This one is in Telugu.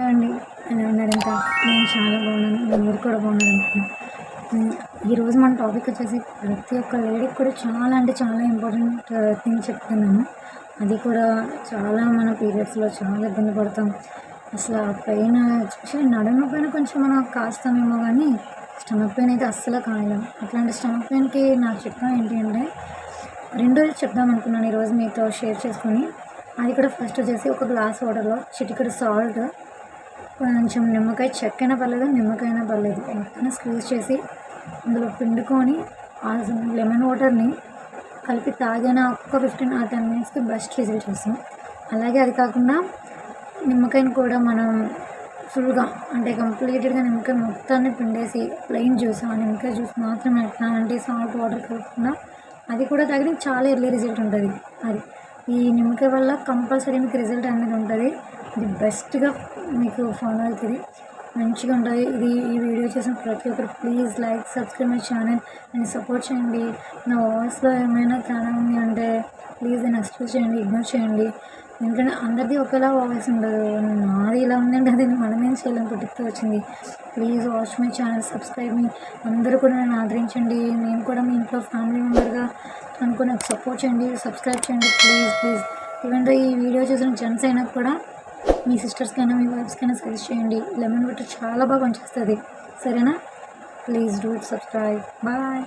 హలో అండి. ఎలా ఉన్నారు ఇంకా నేను చాలా బాగున్నాను. మీరు కూడా బాగున్నారు అనుకున్నాను ఈరోజు మన టాపిక్ వచ్చేసి ప్రతి ఒక్క లేడీకి కూడా చాలా అంటే చాలా ఇంపార్టెంట్ థింగ్ చెప్తున్నాను. అది కూడా చాలా మన పీరియడ్స్లో చాలా ఇబ్బంది పడతాం. అసలు ఆ పెయిన్ ఎస్పెషల్లీ నడుము పైన కొంచెం మనం కాస్తామేమో కానీ స్టమక్ పెయిన్ అయితే అస్సలు కాయలేం. అట్లాంటి స్టమక్ పెయిన్కి నాకు చెప్పడం ఏంటి అంటే రెండు చెప్దాం అనుకున్నాను ఈరోజు మీతో షేర్ చేసుకొని. అది కూడా ఫస్ట్ వచ్చేసి ఒక గ్లాస్ వాటర్లో చిటికెడు సాల్ట్ కొంచెం నిమ్మకాయ చెక్కైనా పర్లేదు నిమ్మకాయనా పర్లేదు మొత్తాన్ని స్క్వీజ్ చేసి అందులో పిండుకొని ఆ లెమన్ వాటర్ని కలిపి తాగిన ఒక్క ఫిఫ్టీన్ ఆ టెన్ మినిట్స్కి బెస్ట్ రిజల్ట్ వస్తాం అలాగే అది కాకుండా నిమ్మకాయని కూడా మనం ఫుల్గా అంటే కంప్లీటెడ్గా నిమ్మకాయ మొత్తాన్ని పిండేసి ప్లెయిన్ జ్యూస్ ఆ నిమ్మకాయ జ్యూస్ మాత్రమే ఎట్లా అంటే సాల్ట్ వాటర్ కలుపుకున్నా అది కూడా తాగితే చాలా ఎర్లీ రిజల్ట్ ఉంటుంది. అది ఈ నిమ్మకాయ వల్ల కంపల్సరీ మీకు రిజల్ట్ అనేది ఉంటుంది. ఇది బెస్ట్గా మీకు ఫాలో అవుతుంది. మంచిగా ఉంటుంది ఇది ఈ వీడియో చేసిన ప్రతి ఒక్కరు please like subscribe my channel and support చేయండి. నా వాయిస్లో ఏమైనా తేడా ఉంది అంటే ప్లీజ్ నేను ఎక్స్క్యూజ్ చేయండి ఇగ్నోర్ చేయండి. ఎందుకంటే అందరిది ఒకేలా వాయిస్ ఉండదు. నాది ఇలా ఉందంటే అది మనం ఏం చేయలేం పుట్టుకతో వచ్చింది. Please watch my channel subscribe మీ అందరూ కూడా నన్ను ఆదరించండి. నేను కూడా మీ ఇంట్లో ఫ్యామిలీ మెంబర్గా అనుకుని నాకు సపోర్ట్ చేయండి సబ్స్క్రైబ్ చేయండి. Please please. ఈవెన్ ఈ వీడియో చూసిన జెంట్స్ అయినా కూడా మీ సిస్టర్స్కైనా మీ వైఫ్స్కైనా సజెస్ట్ చేయండి. లెమన్ వాటర్ చాలా బాగా పనిచేస్తుంది. సరేనా? Please do subscribe. బాయ్.